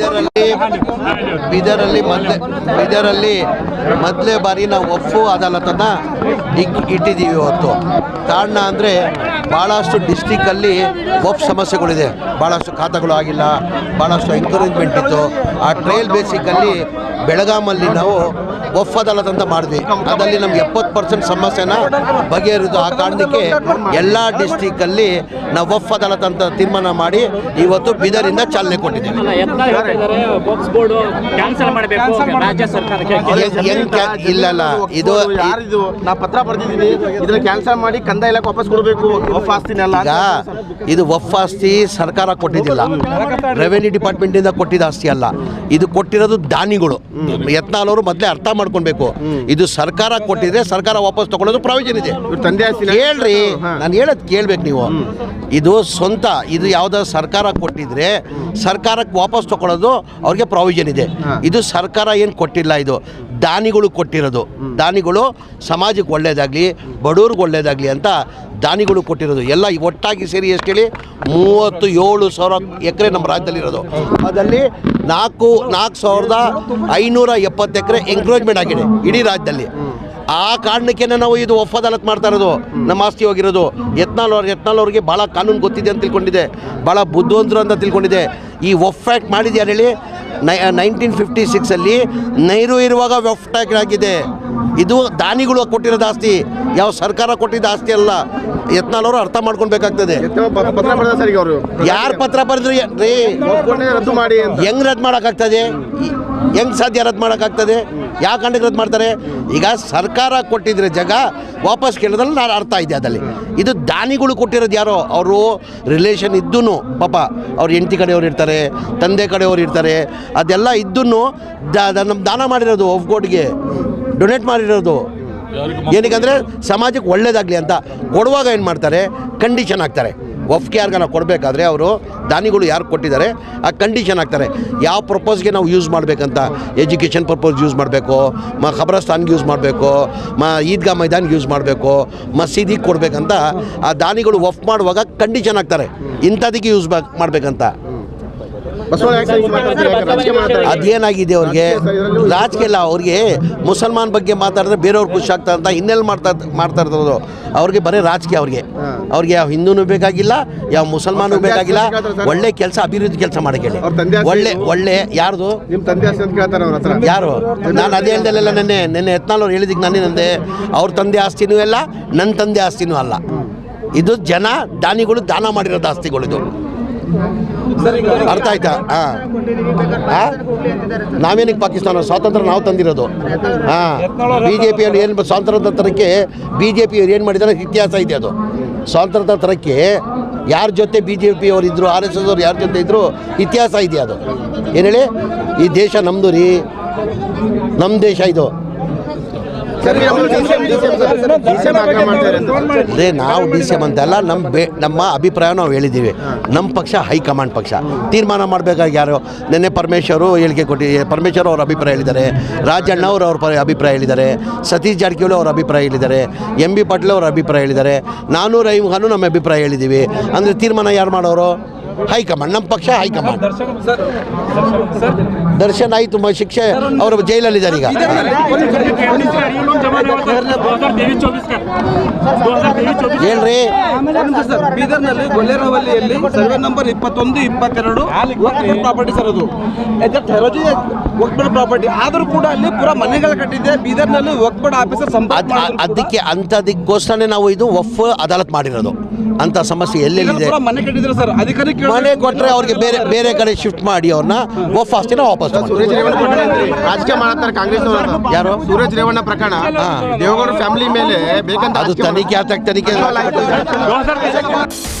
ಬೀದರಲ್ಲಿ ಬೀದರಲ್ಲಿ ಮೊದಲೇ ಬೀದರಲ್ಲಿ ಮೊದಲೇ ಬಾರಿ ನಾವು ಒಪ್ಪು ಅದಾಲತನ್ನು ಇಟ್ಟಿದ್ದೀವಿ ಇವತ್ತು. ಕಾರಣ ಅಂದರೆ ಭಾಳಷ್ಟು ಡಿಸ್ಟಿಕಲ್ಲಿ ಒಫ್ ಸಮಸ್ಯೆಗಳಿದೆ. ಭಾಳಷ್ಟು ಖಾತಗಳು ಆಗಿಲ್ಲ ಭಾಳಷ್ಟು ಎಂಕರೇಜ್ಮೆಂಟ್ ಇತ್ತು. ಆ ಟ್ರಯಲ್ ಬೇಸಿಕಲ್ಲಿ ಬೆಳಗಾಮಲ್ಲಿ ನಾವು ಒಫ್ ಅದಾಲತ್ ಅಂತ ಮಾಡಿದ್ವಿ. ಅದರಲ್ಲಿ ನಮ್ಗೆ ಎಪ್ಪತ್ತು ಪರ್ಸೆಂಟ್ ಸಮಸ್ಯೆನ ಬಗೆಹರಿದು ಆ ಕಾರಣಕ್ಕೆ ಎಲ್ಲ ಡಿಸ್ಟಿಕಲ್ಲಿ ನಾವು ಒಫ್ ಅದಾಲತ್ ಅಂತ ತೀರ್ಮಾನ ಮಾಡಿ ಇವತ್ತು ಬೀದರಿಂದ ಚಾಲನೆ ಕೊಟ್ಟಿದ್ದೀವಿ. ಬಾಕ್ಸ್ ಬೋರ್ಡ್ ಕ್ಯಾನ್ಸಲ್ ಮಾಡಬೇಕು ರಾಜ್ಯ ಸರ್ಕಾರಕ್ಕೆ ಇಲ್ಲಲ್ಲ ಇದು ಯಾರಿದು ನಾ ಪತ್ರ ಬರ್ದಿದ್ದೀನಿ. ಇದನ್ನ ಕ್ಯಾನ್ಸಲ್ ಮಾಡಿ ಕಂದಾಯ ಇಲಾಖೆ ವಾಪಸ್ ಕೊಡಬೇಕು. ವಫ್ ಆಸ್ತಿನೆಲ್ಲ ಇದು ವಫ್ ಆಸ್ತಿ ಸರ್ಕಾರ ಕೊಟ್ಟಿದ್ದಿಲ್ಲ. ರೆವೆನ್ಯೂ ಡಿಪಾರ್ಟ್ಮೆಂಟ್ ಇಂದ ಕೊಟ್ಟಿದ್ದ ಆಸ್ತಿ ಅಲ್ಲ. ಇದು ಕೊಟ್ಟಿರೋದು ದಾನಿಗಳು. ಯತ್ನಾಲವರು ಮೊದಲೇ ಅರ್ಥ ಮಾಡ್ಕೊಳ್ಬೇಕು. ಇದು ಸರ್ಕಾರ ಕೊಟ್ಟಿದ್ರೆ ಸರ್ಕಾರ ವಾಪಸ್ ತಗೊಳ್ಳೋದು ಪ್ರಾವಿಷನ್ ಇದೆ. ಹೇಳ್ರಿ ತಂದೆ ಆಸ್ತಿನ ಕೇಳ್ರಿ ನಾನು ಹೇಳೋದು ಕೇಳ್ಬೇಕು ನೀವು. ಇದು ಸ್ವಂತ ಇದು ಯಾವ್ದಾದ್ರು ಸರ್ಕಾರ ಕೊಟ್ಟಿದ್ರೆ ಸರ್ಕಾರಕ್ಕೆ ವಾಪಸ್ ತಗೊಳ್ಳೋದು ಅವ್ರಿಗೆ ಪ್ರಾವಿಷನ್ ಇದೆ. ಇದು ಸರ್ಕಾರ ಏನು ಕೊಟ್ಟಿಲ್ಲ ಇದು. ದಾನಿಗಳು ಕೊಟ್ಟಿರೋದು. ದಾನಿಗಳು ಸಮಾಜಕ್ಕೆ ಒಳ್ಳೇದಾಗಲಿ ಬಡವ್ರಿಗೆ ಒಳ್ಳೇದಾಗಲಿ ಅಂತ ದಾನಿಗಳು ಕೊಟ್ಟಿರೋದು. ಎಲ್ಲ ಒಟ್ಟಾಗಿ ಸೇರಿ ಎಷ್ಟು ಹೇಳಿ? ಮೂವತ್ತು ಏಳು ಸಾವಿರ ಎಕರೆ ನಮ್ಮ ರಾಜ್ಯದಲ್ಲಿರೋದು ಅದರಲ್ಲಿ ನಾಲ್ಕು ನಾಲ್ಕು ಸಾವಿರದ ಐನೂರ ಎಪ್ಪತ್ತು ಎಕರೆ ಎಂಕ್ರೋಚ್ಮೆಂಟ್ ಆಗಿದೆ ಇಡೀ ರಾಜ್ಯದಲ್ಲಿ. ಆ ಕಾರಣಕ್ಕೆ ನಾವು ಇದು ಒಫ್ ಅದಾಲತ್ ಮಾಡ್ತಾ ಇರೋದು. ನಮ್ಮ ಆಸ್ತಿ ಹೋಗಿರೋದು. ಯತ್ನಾಳ್ ಅವ್ರು ಯತ್ನಾಳ್ ಅವ್ರಿಗೆ ಭಾಳ ಕಾನೂನು ಗೊತ್ತಿದೆ ಅಂತ ತಿಳ್ಕೊಂಡಿದೆ. ಭಾಳ ಬುದ್ಧಿವಂತರು ಅಂತ ತಿಳ್ಕೊಂಡಿದೆ. ಈ ಒಫ್ ಆ್ಯಕ್ಟ್ ಮಾಡಿದ್ಯಾರು ಹೇಳಿ? ನೈ ನೈನ್ಟೀನ್ ಫಿಫ್ಟಿ ಸಿಕ್ಸಲ್ಲಿ ನೈರು ಇರುವಾಗ ವೆಫ್ಟ್ ಆಗಿದೆ. ಇದು ದಾನಿಗಳು ಕೊಟ್ಟಿರೋದು ಆಸ್ತಿ. ಯಾವ ಸರ್ಕಾರ ಕೊಟ್ಟಿದ್ದ ಆಸ್ತಿ ಅಲ್ಲ. ಯತ್ನಾಳ್ ಅವರು ಅರ್ಥ ಮಾಡ್ಕೊಳ್ಬೇಕಾಗ್ತದೆ. ಯಾರು ಪತ್ರ ಬರೆದ್ರು? ರೀ ಅಂತ. ಹೆಂಗ್ ರದ್ದು ಮಾಡೋಕ್ಕಾಗ್ತದೆ? ಹೆಂಗ್ ಸಾಧ್ಯ ರದ್ದು ಮಾಡೋಕ್ಕಾಗ್ತದೆ? ಯಾವ ಕಾರಣಕ್ಕೆ ರದ್ದು ಮಾಡ್ತಾರೆ? ಈಗ ಸರ್ಕಾರ ಕೊಟ್ಟಿದ್ರೆ ಜಾಗ ವಾಪಸ್ ಕೇಳೋದ್ರಲ್ಲಿ ನಾನು ಅರ್ಥ ಇದೆ ಅದಲ್ಲಿ ಇದು ದಾನಿಗಳು ಕೊಟ್ಟಿರೋದು ಯಾರೋ ಅವರು ರಿಲೇಷನ್ ಇದ್ದೂ ಪಾಪ ಅವ್ರ ಹೆಂಡತಿ ಕಡೆಯವ್ರು ಇರ್ತಾರೆ ತಂದೆ ಕಡೆಯವ್ರು ಇರ್ತಾರೆ ಅದೆಲ್ಲ ಇದ್ದೂ ನಮ್ಮ ದಾನ ಮಾಡಿರೋದು ಒಫ್ಗೋಡ್ಗೆ ಡೊನೇಟ್ ಮಾಡಿರೋದು. ಏನಕ್ಕೆ ಅಂದರೆ ಸಮಾಜಕ್ಕೆ ಒಳ್ಳೇದಾಗಲಿ ಅಂತ. ಕೊಡುವಾಗ ಏನು ಮಾಡ್ತಾರೆ? ಕಂಡೀಷನ್ ಹಾಕ್ತಾರೆ. ಒಫ್ಗೆ ಯಾರಿಗಾನ ಕೊಡಬೇಕಾದ್ರೆ ಅವರು ದಾನಿಗಳು ಯಾರು ಕೊಟ್ಟಿದ್ದಾರೆ, ಆ ಕಂಡೀಷನ್ ಹಾಕ್ತಾರೆ. ಯಾವ ಪರ್ಪಸ್ಗೆ ನಾವು ಯೂಸ್ ಮಾಡಬೇಕಂತ? ಎಜುಕೇಷನ್ ಪರ್ಪಸ್ ಯೂಸ್ ಮಾಡಬೇಕು, ಮ ಖಬರಸ್ತಾನ್ಗೆ ಯೂಸ್ ಮಾಡಬೇಕು, ಮ ಈದ್ಗಾ ಮೈದಾನ್ಗೆ ಯೂಸ್ ಮಾಡಬೇಕು, ಮಸೀದಿಗೆ ಕೊಡಬೇಕಂತ ಆ ದಾನಿಗಳು ಒಫ್ ಮಾಡುವಾಗ ಕಂಡೀಷನ್ ಹಾಕ್ತಾರೆ. ಇಂಥದಕ್ಕೆ ಯೂಸ್ ಮಾಡಬೇಕಂತ. ಅದೇನಾಗಿದೆ ಅವ್ರಿಗೆ? ರಾಜಕೀಯ ಇಲ್ಲ ಅವ್ರಿಗೆ ಮುಸಲ್ಮಾನ್ ಬಗ್ಗೆ ಮಾತಾಡಿದ್ರೆ ಬೇರೆಯವ್ರು ಖುಷಿ ಆಗ್ತಾರೆ ಅಂತ ಇನ್ನೆಲ್ಲಿ ಮಾಡ್ತಾ ಮಾಡ್ತಾ ಇರೋದು ಅವ್ರಿಗೆ ಬರೀ ರಾಜಕೀಯ ಅವ್ರಿಗೆ. ಅವ್ರಿಗೆ ಯಾವ ಹಿಂದೂನು ಬೇಕಾಗಿಲ್ಲ ಯಾವ ಮುಸಲ್ಮಾನು ಬೇಕಾಗಿಲ್ಲ. ಒಳ್ಳೆ ಕೆಲಸ ಅಭಿವೃದ್ಧಿ ಕೆಲಸ ಮಾಡಕ್ಕೆ ಒಳ್ಳೆ ಒಳ್ಳೆ ಯಾರ್ದು? ಯಾರು? ನಾನು ಅದೇ ಹೇಳ್ದಲ್ಲ ನೆನ್ನೆ ನೆನ್ನೆ ಯತ್ನಾಳ್ ಅವ್ರು ಹೇಳಿದಕ್ಕೆ ನಾನೇ ನಂದೆ. ಅವ್ರ ತಂದೆ ಆಸ್ತಿನೂ ಅಲ್ಲ ನನ್ನ ತಂದೆ ಆಸ್ತಿನೂ ಅಲ್ಲ. ಇದು ಜನ ದಾನಿಗಳು ದಾನ ಮಾಡಿರೋದು ಆಸ್ತಿಗಳು ಇದು ಅರ್ಥ ಆಯ್ತಾ? ಹಾಂ. ಹಾಂ? ನಾವೇನಕ್ಕೆ ಪಾಕಿಸ್ತಾನ ಸ್ವಾತಂತ್ರ್ಯ ನಾವು ತಂದಿರೋದು. ಹಾಂ. ಬಿ ಜೆ ಪಿಯಲ್ಲಿ ಏನು ಸ್ವಾತಂತ್ರ್ಯ ತರಕ್ಕೆ ಬಿ ಜೆ ಪಿಯವ್ರು ಏನು ಮಾಡಿದಾರೆ ಇತಿಹಾಸ ಇದೆ ಅದು. ಸ್ವಾತಂತ್ರ್ಯ ತರಕ್ಕೆ ಯಾರ ಜೊತೆ ಬಿ ಜೆ ಪಿಯವರು ಇದ್ದರು ಆರ್ ಎಸ್ ಎಸ್ ಅವ್ರು ಯಾರ ಜೊತೆ ಇದ್ದರು ಇತಿಹಾಸ ಇದೆ ಅದು. ಏನು ಹೇಳಿ? ಈ ದೇಶ ನಮ್ಮದು ರೀ. ನಮ್ಮ ದೇಶ ಇದು. ಅದೇ ನಾವು ಡಿ ಸಿ ಎಂ ಅಂತೆಲ್ಲ ನಮ್ಮ ಬೇ ನಮ್ಮ ಅಭಿಪ್ರಾಯ ನಾವು ಹೇಳಿದ್ದೀವಿ. ನಮ್ಮ ಪಕ್ಷ ಹೈಕಮಾಂಡ್ ಪಕ್ಷ. ತೀರ್ಮಾನ ಮಾಡಬೇಕಾಗಿ ಯಾರು? ನಿನ್ನೆ ಪರಮೇಶ್ವರು ಹೇಳಿಕೆ ಕೊಟ್ಟಿ ಪರಮೇಶ್ವರ್ ಅವ್ರ ಅಭಿಪ್ರಾಯ ಹೇಳಿದ್ದಾರೆ. ರಾಜಣ್ಣ ಅವರು ಅವ್ರ ಪ- ಅಭಿಪ್ರಾಯ ಹೇಳಿದ್ದಾರೆ. ಸತೀಶ್ ಜಾರಕಿಹೊಳಿ ಅವ್ರ ಅಭಿಪ್ರಾಯ ಹೇಳಿದ್ದಾರೆ. ಎಂ ಬಿ ಪಾಟೀಲ್ ಅವ್ರ ಅಭಿಪ್ರಾಯ ಹೇಳಿದ್ದಾರೆ. ನಾನು ರೈಮ್ ಖಾನು ನಮ್ಮ ಅಭಿಪ್ರಾಯ ಹೇಳಿದ್ದೀವಿ. ಅಂದರೆ ತೀರ್ಮಾನ ಯಾರು ಮಾಡೋರು? ಹೈಕಮಾಂಡ್ ನಮ್ಮ ಪಕ್ಷ ಹೈಕಮಾಂಡ್. ದರ್ಶನ್ ಆಯಿತು ಶಿಕ್ಷೆ ಅವರು ಜೈಲಲ್ಲಿದ್ದಾರೆ ಈಗ. ಹೇಳ್ರಿ. ಸರ್ ಬೀದರ್ನಲ್ಲಿ ಗೊಲ್ಲೇರವಲ್ಲಿಯಲ್ಲಿ ಸರ್ವೆ ನಂಬರ್ ಇಪ್ಪತ್ತೊಂದು ಇಪ್ಪತ್ತೆರಡು ಪ್ರಾಪರ್ಟಿ ಸರ್ ಅದು. ಹೆರೋಜಿ ಒಕ್ಬಡ್ ಪ್ರಾಪರ್ಟಿ ಆದರೂ ಕೂಡ ಅಲ್ಲಿ ಪೂರ ಮನೆಗಳು ಕಟ್ಟಿದೆ ಬೀದರ್ನಲ್ಲಿ ಒಕ್ಬಡ ಆಫೀಸರ್ ಸಂಪಾದ ಅದಕ್ಕೆ ಅಂಥದಕ್ಕೋಸ್ಕರನೇ ನಾವು ಇದು ಒಫ್ ಅದಾಲತ್ ಮಾಡಿರೋದು. ಅಂತ ಸಮಸ್ಯೆ ಎಲ್ಲೆಲ್ಲಿದೆ ಮನೆ ಕಟ್ಟಿದ್ರು ಸರ್. ಅಧಿಕಾರಿ ಮನೆ ಕೊಟ್ಟರೆ ಅವ್ರಿಗೆ ಬೇರೆ ಬೇರೆ ಕಡೆ ಶಿಫ್ಟ್ ಮಾಡಿ ಅವ್ರನ್ನ ಒಫ್ ಆಸ್ತಿನ ವಾಪಸ್ ರೇವಣ್ಣ ರಾಜಕೀಯ ಮಾಡ್ತಾರೆ ಕಾಂಗ್ರೆಸ್ ಯಾರು? ಸೂರಜ್ ರೇವಣ್ಣ ಪ್ರಕರಣ. ದೇವೇಗೌಡ ಫ್ಯಾಮಿಲಿ ಮೇಲೆ ಬೇಕಂತ ಅದು ತನಿಖೆ ಆತ ತನಿಖೆ ಮಾಡ್ತಾರೆ.